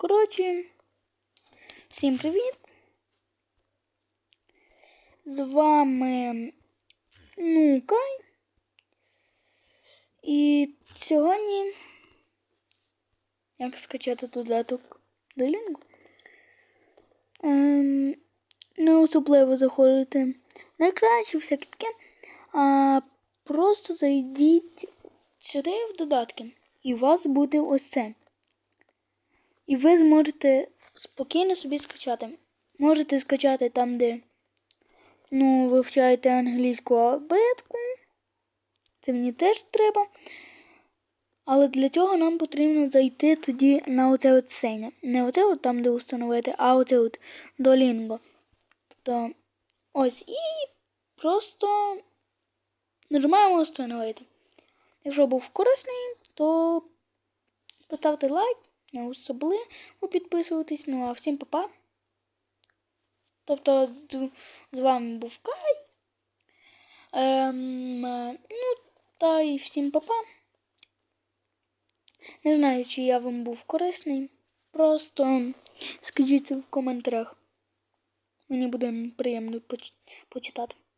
Коротше, всім привіт! З вами Нукай. І сьогодні як скачати додаток до Лінгу. Ем, не особливо заходити на екран чи всяке таке. А просто зайдіть сюди в додатки. І у вас буде ось це. І ви зможете спокійно собі скачати. Можете скачати там, де ну, вивчаєте англійську абетку. Це мені теж треба. Але для цього нам потрібно зайти тоді на оце от сеня. Не оце от там, де установити, а оце от до Тобто ось і просто нажимаємо установити. Якщо був корисний, то поставте лайк, не особливо підписуйтесь. Ну а всім па-па. Тобто з, вами був Кай. Ем, ну, та й всім па-па. Не знаю, чи я вам був корисний. Просто скажіть в коментарях. Мені буде приємно поч- почитати.